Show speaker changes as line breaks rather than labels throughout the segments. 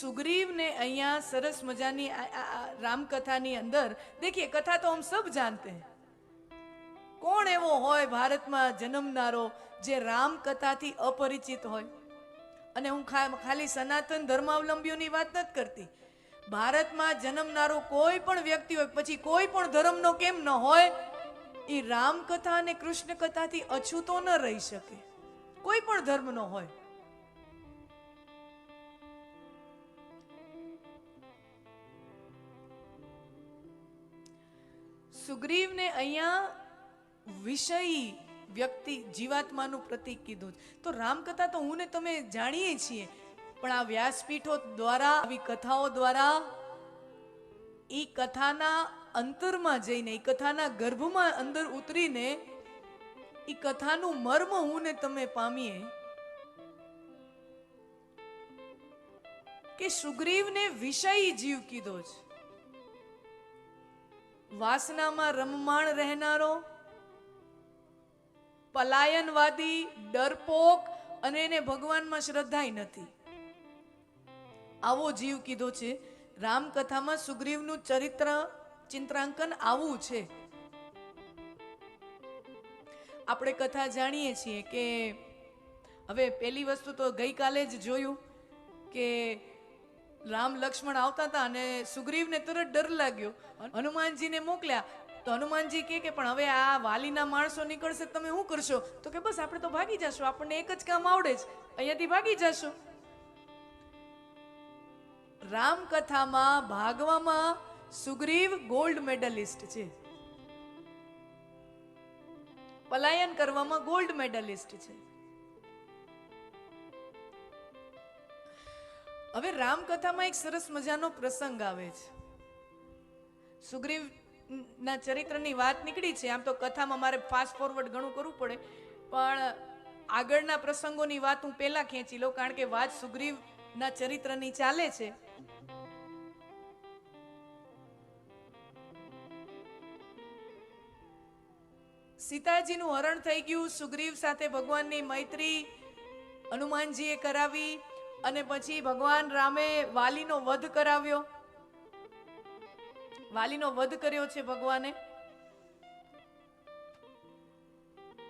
सुग्रीव ने અહીંયા સરસ મજાની આ- આ- આ રામકથાની અંદર દેખીએ કથા તો હમ સબ જાનતે हैं કોણ એવો હોય ભારતમાં જન્મનારો જે રામકથાથી અપરિચિત હોય અને હું ખા- ખાલી સનાતન ધર્માવલંબીઓની વાત નથી કરતી ભારતમાં જન્મનારો કોઈ પણ વ્યક્તિ હોય પછી કોઈ પણ ધર્મનો કેમ ન હોય એ રામકથા અને કૃષ્ણ કથાથી અછૂતો ન રહી શકે કોઈ પણ ધર્મનો હોય સુગ્રીવને અહીંયા વિષયી વ્યક્તિ જીવાત્માનું પ્રતીક કીધું. તો રામકથા તો હું ને તમે જાણીએ છીએ, પણ આ વ્યાસપીઠો દ્વારા, આવી કથાઓ દ્વારા એ કથાના અંતરમાં જઈને એ કથાના ગર્ભમાં અંદર ઉતરીને એ કથાનું મર્મ હું ને તમે પામીએ કે સુગ્રીવને વિષયી જીવ કીધો છે વાસનામાં રમમાણ રહેનારો, પલાયનવાદી, ડરપોક અને એને ભગવાનમાં શ્રદ્ધાય નથી. આવો જીવ કીધો છે, રામકથામાં સુગ્રીવનું ચરિત્ર ચિત્રાંકન આવું છે. આપણે કથા જાણીએ છીએ કે, હવે પહેલી વસ્તુ તો ગઈકાલે જ જોયું કે રામ લક્ષ્મણ આવતા હતા અને સુગ્રીવને તરત ડર લાગ્યો. હનુમાનજીને મોકલ્યા. તો હનુમાનજી કહે કે, પણ હવે આ વાલીના માણસો નીકળશે, તમે શું કરશો? તો કે, બસ, આપણે તો ભાગી જશું. આપણને એક જ કામ આવડે છે. અહીંયાથી ભાગી જશું. રામકથામાં ભાગવામાં સુગ્રીવ ગોલ્ડ મેડલિસ્ટ છે. પલાયન કરવામાં ગોલ્ડ મેડલિસ્ટ છે. હવે રામકથામાં એક સરસ મજાનો પ્રસંગ આવે છે. સુગ્રીવ ના ચરિત્રની વાત નીકળી છે. આમ તો કથામાં મારે ફાસ્ટ ફોરવર્ડ ઘણું કરવું પડે. પણ આગળના પ્રસંગોની વાત હું પહેલા ખેંચી લઉં, કારણ કે વાત સુગ્રીવના ચરિત્રની ચાલે છે. સીતાજીનું હરણ થઈ ગયું. સુગ્રીવ સાથે ભગવાનની મૈત્રી હનુમાનજીએ કરાવી. અને પછી ભગવાન રામે વાલીનો વધ કરાવ્યો. વાલીનો વધ કર્યો છે ભગવાને.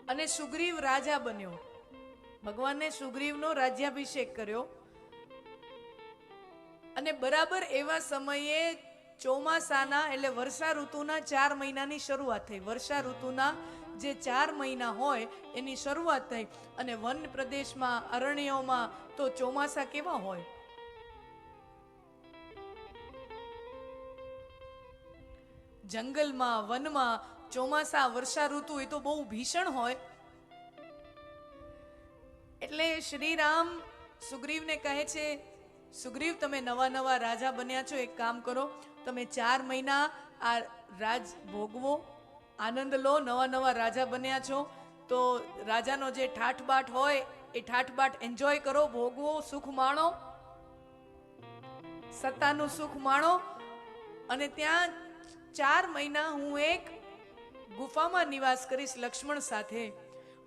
અને સુગ્રીવ રાજા બન્યો. ભગવાને સુગ્રીવનો રાજ્યાભિષેક કર્યો. અને બરાબર એવા સમયે ચોમાસાના એટલે વર્ષા ઋતુના ચાર મહિનાની શરૂઆત થઈ. વર્ષા ઋતુના જે ચાર મહિના હોય એની શરૂઆત થઈ અને વન પ્રદેશમાં, અરણ્યોમાં તો ચોમાસા કેવા હોય? જંગલમાં, વનમાં ચોમાસા, વર્ષા ઋતુ એ તો બહુ ભીષણ હોય. એટલે શ્રી રામ સુગ્રીવને કહે છે, સુગ્રીવ, તમે નવા નવા રાજા બન્યા છો. એક કામ કરો, તમે ચાર મહિના આ રાજ ભોગવો. આનંદ લો નવા નવા રાજા બન્યા છો. તો રાજાનો જે ઠાઠબાટ હોય, એ ઠાઠબાટ એન્જોય કરો, ભોગવો, સુખ માણો. સત્તાનું સુખ માણો. અને ત્યાં ચાર મહિના હું એક ગુફામાં નિવાસ કરીશ લક્ષ્મણ સાથે.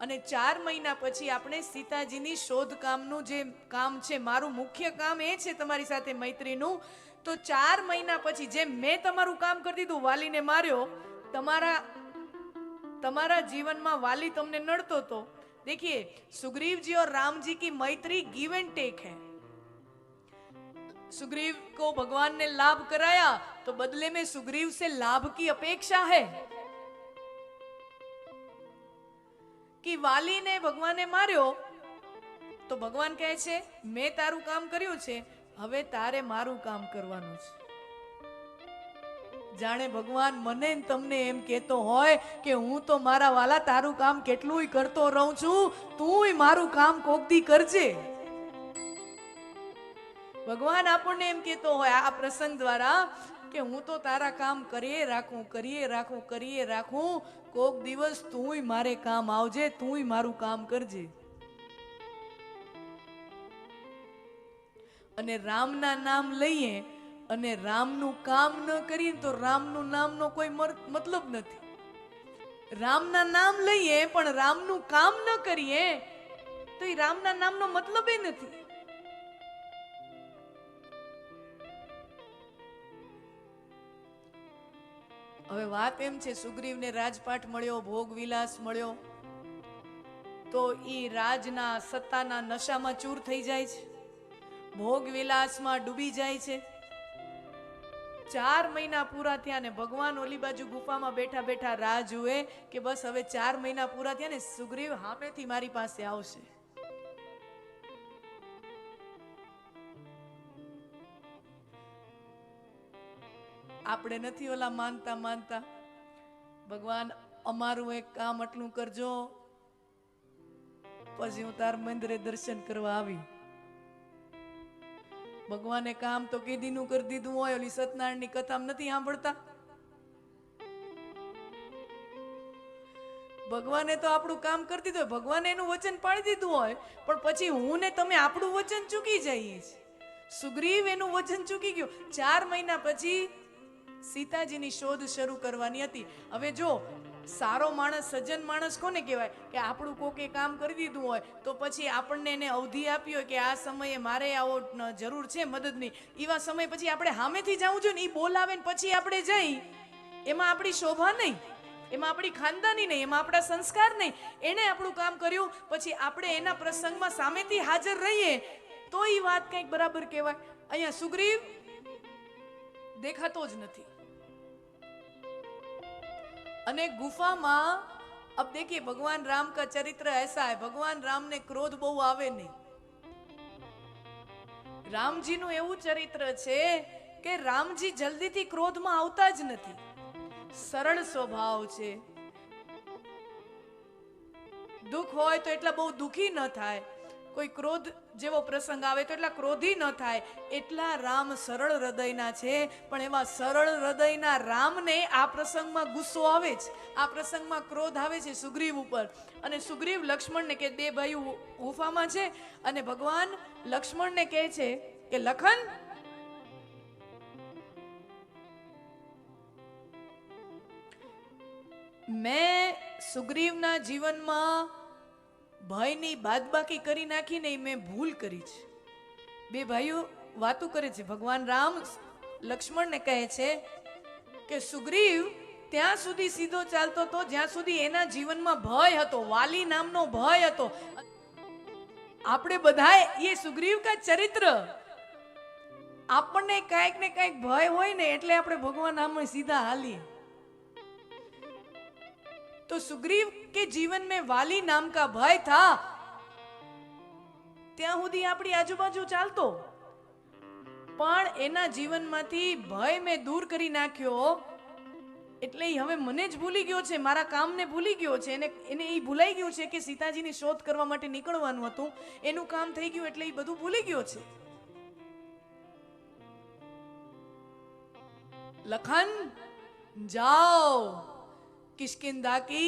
અને ચાર મહિના પછી આપણે સીતાજીની શોધ કામનું જે કામ છે, મારું મુખ્ય કામ એ છે તમારી સાથે મૈત્રીનું, તો ચાર મહિના પછી જેમ મેં તમારું કામ કરી દીધું, વાલીને માર્યો, તમારા તમાरा जीवन में वाली तुमने नड़तो तो देखिए सुग्रीव जी और राम जी की मैत्री गिव एंड टेक है सुग्रीव को भगवान ने लाभ कराया तो बदले में सुग्रीव से लाभ की अपेक्षा है कि વાલી ને ભગવાને માર્યો તો ભગવાન કહે છે મેં તારું કામ કર્યું છે હવે તારે મારું કામ કરવાનું છે જાણે ભગવાન મને તમને એમ કહેતો હોય કે હું તો મારા વાલા તારું કામ કેટલુંય કરતો રહું છું, તુંય મારું કામ કોકદી કરજે. ભગવાન આપણને એમ કહેતો હોય આ પ્રસંગ દ્વારા કે હું તો તારા કામ કરીએ રાખું કરીએ રાખું કરીએ રાખું, કોક દિવસ તુંય મારે કામ આવજે, તુંય મારું કામ કરજે. અને રામના નામ લઈએ અને રામનું કામ ન કરીએ તો રામનું નામનો કોઈ મતલબ નથી. રામના નામ લઈએ પણ રામનું કામ ન કરીએ તો એ રામના નામનો મતલબ એ નથી. હવે વાત એમ છે, સુગ્રીવને રાજપાઠ મળ્યો, ભોગ વિલાસ મળ્યો, તો એ રાજના સત્તાના નશામાં ચૂર થઈ જાય છે. ભોગ વિલાસમાં ડૂબી જાય છે. ચાર મહિના પૂરા થયા ને ભગવાન ઓલી બાજુ ગુફામાં બેઠા બેઠા રાહ જુએ કે બસ હવે ચાર મહિના પૂરા થયા ને સુગ્રીવ હામેથી મારી પાસે આવશે. આપણે નથી ઓલા માનતા માનતા. ભગવાન, અમારું એક કામ આટલું કરજો. પછી હું તાર મંદિરે દર્શન કરવા આવી. ભગવાને કામ તો કીધીનું કરી દીધું હોય, ઓલી સત્યનારાયણની કથા નથી સાંભળતા. ભગવાને તો આપણું કામ કરી દીધું હોય, ભગવાને એનું વચન પાડી દીધું હોય, પણ પછી હું ને તમે આપણું વચન ચૂકી જઈએ સુગ્રીવ એનું વચન ચૂકી ગયું. ચાર મહિના પછી સીતાજીની શોધ શરૂ કરવાની હતી. હવે જો સારો માણસ, સજ્જન માણસ કોને કહેવાય? કે આપણું કોકે કામ કરી દીધું હોય, તો પછી આપણને એને અવધિ આપી હોય કે આ સમયે મારે આવો જરૂર છે મદદની એવા સમય પછી આપણે સામેથી જવું જોઈએ ને એ બોલાવે ને પછી આપણે જઈ. એમાં આપણી શોભા નહીં. એમાં આપણી ખાનદાની નહીં, એમાં આપણા સંસ્કાર નહીં. એણે આપણું કામ કર્યું, પછી આપણે એના પ્રસંગમાં સામેથી હાજર રહીએ, તો એ વાત કંઈક બરાબર કહેવાય. અહીંયા સુગ્રીવ દેખાતો જ નથી. અને ગુફામાં अब देखिए भगवान राम का चरित्र ऐसा है भगवान राम ने क्रोध બહુ આવે નહીં રામજીનું એવું ચરિત્ર છે કે રામજી જલ્દીથી ક્રોધમાં આવતા જ નથી સરળ સ્વભાવ છે દુઃખ હોય તો એટલા બહુ દુખી ન થાય કોઈ ક્રોધ જેવો પ્રસંગ આવે તો એટલા ક્રોધી ન થાય. એટલા રામ સરળ હૃદયના છે. પણ એવા સરળ હૃદયના રામને આ પ્રસંગમાં ગુસ્સો આવે છે આ પ્રસંગમાં ક્રોધ આવે છે સુગ્રીવ ઉપર. અને સુગ્રીવ લક્ષ્મણને કે બે ભાઈઓ ગુફામાં છે. અને ભગવાન લક્ષ્મણને કહે છે કે, લખન. મેં સુગ્રીવના જીવનમાં ભયની બાદબાકી કરી નાખીને મેં ભૂલ કરી છે. બે ભાઈઓ વાતો કરે છે. ભગવાન રામ લક્ષ્મણને કહે છે કે, સુગ્રીવ, ત્યાં સુધી સીધો ચાલતો હતો જ્યાં સુધી એના જીવનમાં ભય હતો, વાલી નામનો ભય હતો. આપણે બધાએ એ સુગ્રીવ કા ચરિત્ર? આપણને કાંઈક ને કાંઈક ભય હોય ને એટલે આપણે ભગવાન નામ સીધા હાલીએ. तो સુગ્રીવ કે જીવન મેં વાલી નામ કા ભય થા ત્યાં સુધી આપણી આજુબાજુ ચાલતો। પણ એના જીવનમાંથી ભય મેં દૂર કરી નાખ્યો। એટલે હવે મને જ ભૂલી ગયો છે, મારા કામને ભૂલી ગયો છે, એને એને એ ભૂલાઈ ગયું છે કે સીતાજીની શોધ કરવા માટે નીકળવાનું હતું, એનું કામ થઈ ગયું એટલે એ બધું ભૂલી ગયો છે। લખન, જાઓ! किशकिंधा की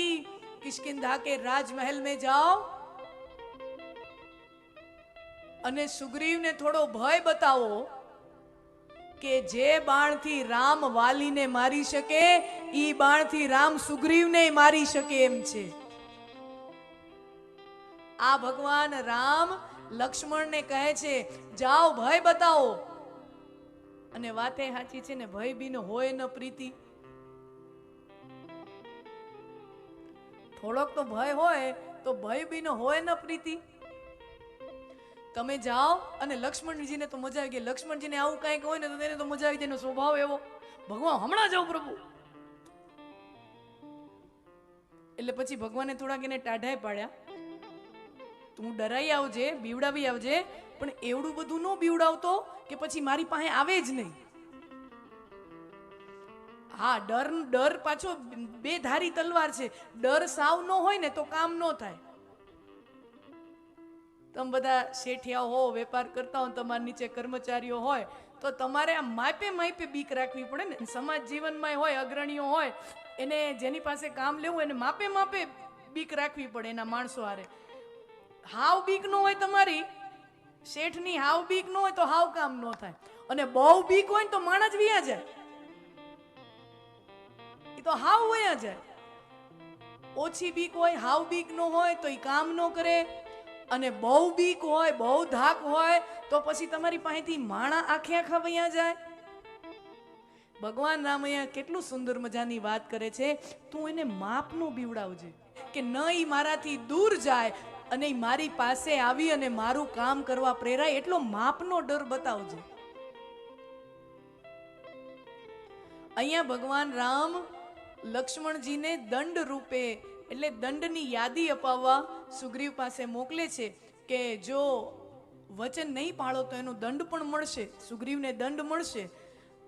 किशकिंधा के राजमहल में जाओ અને સુગ્રીવને થોડો ભય બતાવો કે જે બાણથી રામ વાલીને મારી શકે ઈ બાણથી રામ સુગ્રીવને મારી શકે એમ છે આ ભગવાન રામ લક્ષ્મણને કહે છે જાઓ ભય બતાવો અને વાતે સાચી છે ને ભય બીનો હોય ન પ્રીતિ થોડોક તો ભય હોય, તો ભય બીનો હોય ન પ્રીતિ. તમે જાઓ અને લક્ષ્મણજીને તો મજા આવી ગઈ. લક્ષ્મણજીને આવું કાંઈક હોય ને તો તેને તો મજા આવી જાય સ્વભાવ એવો. ભગવાન હમણાં જાઓ પ્રભુ. એટલે પછી ભગવાને થોડાક એને ટાઢાય પાડ્યા. તું ડરાઈ આવજે, બીવડાવી આવજે, પણ એવડું બધું ન બીવડાવતો કે પછી મારી પાસે આવે જ નહીં. હા, ડર ડર પાછો બે ધારી તલવાર છે. ડર સાવ ન હોય ને તો કામ ન થાય. તમે બધા શેઠિયા હો, વેપાર કરતા હો, તમારા નીચે કર્મચારીઓ હોય, તો તમારે આ માપે માપે બીક રાખવી પડે ને. સમાજ જીવનમાં હોય, અગ્રણીઓ હોય, એને જેની પાસે કામ લેવું એને માપે માપે બીક રાખવી પડે એના માણસો હારે. હાવ બીક ન હોય તમારી, શેઠની હાવ બીક ન હોય તો હાવ કામ ન થાય. અને બહુ બીક હોય ને તો માણસ વ્યા જાય. તો હાવ વયા જાય. ઓછી બીક હોય, હાવ બીક ન હોય, તો એ કામ ન કરે. અને બહુ બીક હોય, બહુ ધાક હોય, તો પછી તમારી પાસેથી માણા આખે આખા વયા જાય. ભગવાન રામ અહીંયા કેટલું સુંદર મજાની વાત કરે છે. તું એને માપનો બીવડાવજે કે ન એ મારાથી દૂર જાય અને મારી પાસે આવી અને મારું કામ કરવા પ્રેરાય એટલો માપનો ડર બતાવજે. અહીંયા ભગવાન રામ લક્ષ્મણજીને દંડ રૂપે, એટલે દંડની યાદી અપાવવા સુગ્રીવ પાસે મોકલે છે કે જો વચન નહીં પાળો તો એનો દંડ પણ મળશે, સુગ્રીવને દંડ મળશે.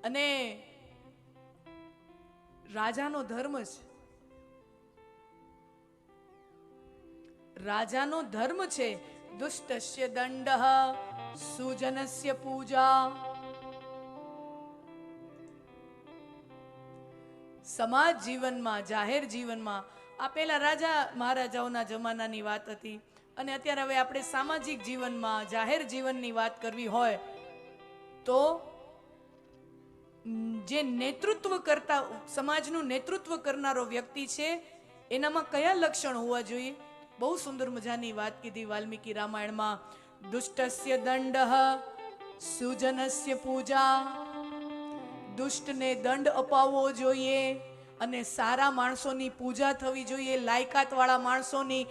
અને રાજાનો ધર્મ છે. રાજાનો ધર્મ છે, દુષ્ટસ્ય દંડ સુજનસ્ય પૂજા. સમાજ જીવનમાં, જાહેર જીવનમાં, આ પહેલાં રાજા મહારાજાઓના જમાનાની વાત હતી. અને અત્યારે હવે આપણે સામાજિક જીવનમાં, જાહેર જીવનની વાત કરવી હોય, તો જે નેતૃત્વ કરતા, સમાજનું નેતૃત્વ કરનારો વ્યક્તિ છે, એનામાં કયા લક્ષણ હોવા જોઈએ? બહુ સુંદર મજાની વાત કીધી વાલ્મીકી રામાયણમાં. દુષ્ટસ્ય દંડ, સુજનસ્ય પૂજા દુષ્ટને દંડ અપાવવો જોઈએ અને સારા માણસોની પૂજા થવી જોઈએ, લાયકાતવાળા માણસોની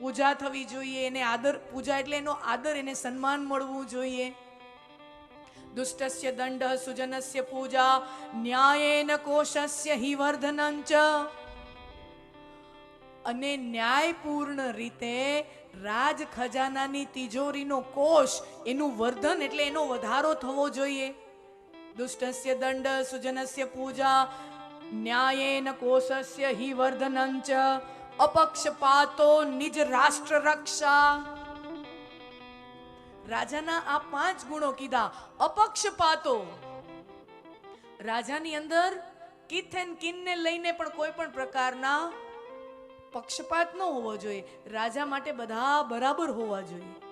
પૂજા થવી જોઈએ, એને આદર, પૂજા એટલે એનો આદર, એને સન્માન મળવું જોઈએ. દુષ્ટસ્ય દંડ, સુજનસ્ય પૂજા, ન્યાયેન કોશસ્ય હિ વર્ધનંચ. અને ન્યાયપૂર્ણ રીતે રાજ ખજાનાની તિજોરીનો કોષ, એનું વર્ધન એટલે એનો વધારો થવો જોઈએ. દુષ્ટસ્ય દંડ સુજનસ્ય પૂજા ન્યાયેન કોષસ્ય હિ વર્ધનંચ અપક્ષપાતો નિજ રાષ્ટ્ર રક્ષા રાજાના આ પાંચ ગુણો કીધા અપક્ષપાતો રાજાની અંદર કિથ એન્ડ કિનને લઈને પણ કોઈ પણ પ્રકારના પક્ષપાત ન હોવો જોઈએ રાજા માટે બધા બરાબર હોવા જોઈએ